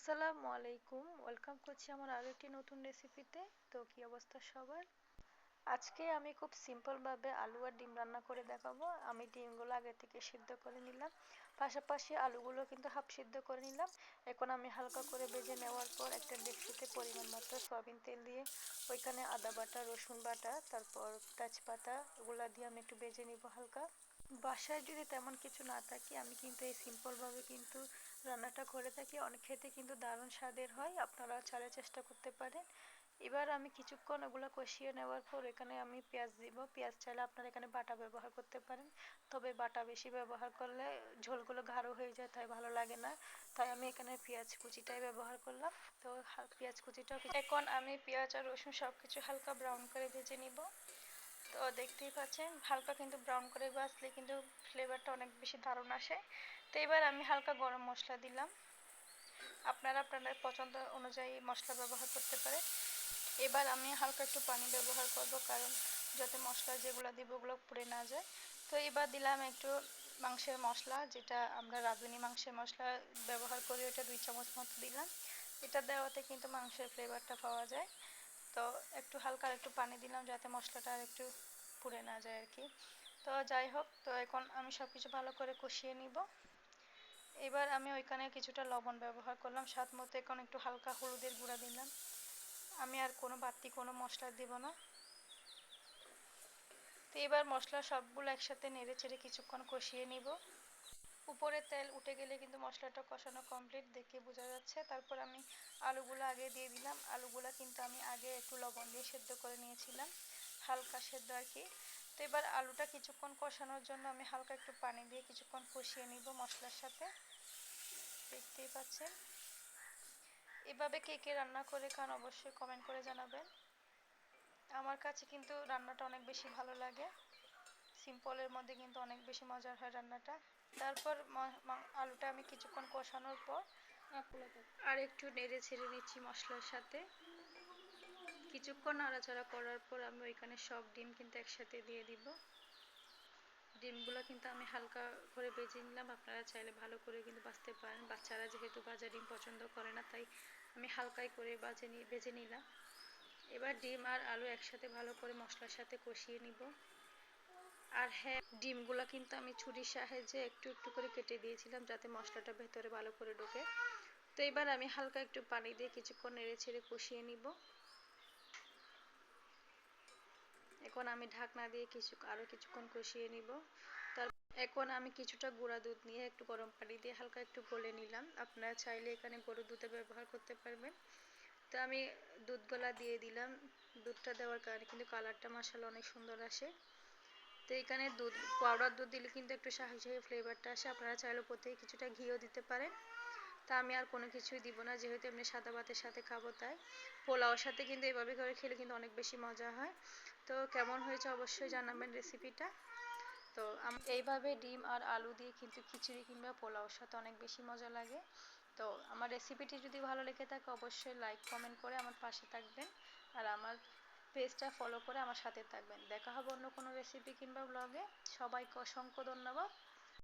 আসসালামু আলাইকুম। ওয়েলকাম করছি আমার আরও একটি নতুন রেসিপিতে তো। কি অবস্থা সবার? আজকে আমি খুব সিম্পলভাবে আলু আর ডিম রান্না করে দেখাবো। আমি ডিমগুলো আগে থেকে সিদ্ধ করে নিলাম। পাশাপাশি আলুগুলো কিন্তু হাফ সিদ্ধ করে নিলাম। এখন আমি হালকা করে ভেজে নেওয়ার পর একটা ডেকচিতে পরিমাণ মতো সয়াবিন তেল দিয়ে ওইখানে আদা বাটা, রসুন বাটা, তারপর তেজপাতা, এগুলো দিয়ে আমি একটু ভেজে নিব হালকা। বাসায় যদি তেমন কিছু না থাকে, আমি কিন্তু এই সিম্পলভাবে কিন্তু রান্নাটা করে থাকি। অনেক খেতে কিন্তু দারুণ স্বাদের হয় আপনারা চালে চেষ্টা করতে পারেন। এবার আমি কিছুক্ষণ ওগুলো কষিয়ে নেওয়ার পর এখানে আমি পেঁয়াজ দিব। পেঁয়াজ চাইলে আপনারা এখানে বাটা ব্যবহার করতে পারেন। তবে বাটা বেশি ব্যবহার করলে ঝোলগুলো গাঢ় হয়ে যায়, তাই ভালো লাগে না। তাই আমি এখানে পেঁয়াজ কুচিটাই ব্যবহার করলাম। তো পেঁয়াজ কুচিটাও এখন আমি পেঁয়াজ আর রসুন সব কিছু হালকা ব্রাউন করে ভেজে নিব। তো দেখতেই পাচ্ছেন, হালকা কিন্তু ব্রাউন করে বাছলে কিন্তু ফ্লেভারটা অনেক বেশি দারুণ আসে। তো এবার আমি হালকা গরম মশলা দিলাম। আপনারা আপনাদের পছন্দ অনুযায়ী মশলা ব্যবহার করতে পারে এবার আমি হালকা একটু পানি ব্যবহার করব, কারণ যাতে মশলা যেগুলো দিব ওগুলো পুড়ে না যায়। তো এবার দিলাম একটু মাংসের মশলা, যেটা আমরা রাঁধুনি মাংসের মশলা ব্যবহার করি ওটা দুই চামচ মতো দিলাম। এটা দেওয়াতে কিন্তু মাংসের ফ্লেভারটা পাওয়া যায়। তো একটু হালকা একটু পানি দিলাম যাতে মশলাটা আর একটু পুড়ে না যায় আর কি। তো যাই হোক, তো এখন আমি সব কিছু ভালো করে কষিয়ে নিব। এবার আমি ওইখানে কিছুটা লবণ ব্যবহার করলাম। স্বাদ মতো এখন একটু হালকা হলুদের গুঁড়া দিলাম। আমি আর কোনো বাড়তি কোনো মশলা দিব না। তো এবার মশলা সবগুলো একসাথে নেড়ে চেড়ে কিছুক্ষণ কষিয়ে নিব। উপরে তেল উঠে গেলে কিন্তু মশলাটা কষানো কমপ্লিট দেখে বোঝা যাচ্ছে। তারপর আমি আলুগুলো আগে দিয়ে দিলাম। আলুগুলো কিন্তু আমি আগে একটু লবণ দিয়ে সেদ্ধ করে নিয়েছিলাম, হালকা সেদ্ধ আর কি। তো এবার আলুটা কিছুক্ষণ কষানোর জন্য আমি হালকা একটু পানি দিয়ে কিছুক্ষণ কষিয়ে নিব মশলার সাথে। দেখতেই পাচ্ছেন। এভাবে কে কে রান্না করে খান অবশ্যই কমেন্ট করে জানাবেন। আমার কাছে কিন্তু রান্নাটা অনেক বেশি ভালো লাগে। সিম্পলের মধ্যে কিন্তু অনেক বেশি মজার হয় রান্নাটা। তারপর আলুটা আমি কিছুক্ষণ কষানোর পর আর একটু নেড়ে ছেড়ে নিচ্ছি মশলার সাথে। কিছুক্ষণ নাড়াচাড়া করার পর আমি ওইখানে সব ডিম কিন্তু একসাথে দিয়ে দিব। ডিমগুলো কিন্তু আমি হালকা করে বেজে নিলাম। আপনারা চাইলে ভালো করে কিন্তু বাঁচতে পারেন। বাচ্চারা যেহেতু ভাজা ডিম পছন্দ করে না, তাই আমি হালকাই করে বাজে বেজে নিলাম। এবার ডিম আর আলু একসাথে ভালো করে মশলার সাথে কষিয়ে নিব। আর হ্যাঁ ডিমগুলো কিন্তু আমি ছুরির সাহায্যে একটু একটু করে কেটে দিয়েছিলাম যাতে মশলাটা ভেতরে ভালো করে ঢোকে। তো এবার আমি হালকা একটু পানি দিয়ে কিছুক্ষণ নেড়ে ছেড়ে কষিয়ে নিব। এখন আমি ঢাকনা দিয়ে কিছু আরও কিছুক্ষণ কষিয়ে নিব। তার, এখন আমি কিছুটা গুঁড়া দুধ নিয়ে একটু গরম পানি দিয়ে হালকা একটু গলে নিলাম। আপনারা চাইলে এখানে গরুর দুধে ব্যবহার করতে পারবেন। তো আমি দুধ গলা দিয়ে দিলাম। দুধটা দেওয়ার কারণে কিন্তু কালারটা মশালা অনেক সুন্দর আসে। তো এখানে দুধ পাউডার দুধ দিলে কিন্তু একটু শাহি ফ্লেভারটা আসে। আপনারা চাইলে উপর থেকে কিছুটা ঘিও দিতে পারেন। তা আমি আর কোনো কিছুই দিব না, যেহেতু এমনি সাদা ভাতের সাথে খাব তাই। পোলাওর সাথে কিন্তু এভাবে করে খেলে কিন্তু অনেক বেশি মজা হয়। তো কেমন হয়েছে অবশ্যই জানাবেন রেসিপিটা তো এইভাবে ডিম আর আলু দিয়ে কিন্তু খিচুড়ি কিংবা পোলাওর সাথে অনেক বেশি মজা লাগে। তো আমার রেসিপিটি যদি ভালো লেগে থাকে, অবশ্যই লাইক কমেন্ট করে আমার পাশে থাকবেন। আর আমার পেজটা ফলো করে আমার সাথে থাকবেন। দেখা হবে অন্য কোনো রেসিপি কিংবা ব্লগে সবাইকে অসংখ্য ধন্যবাদ।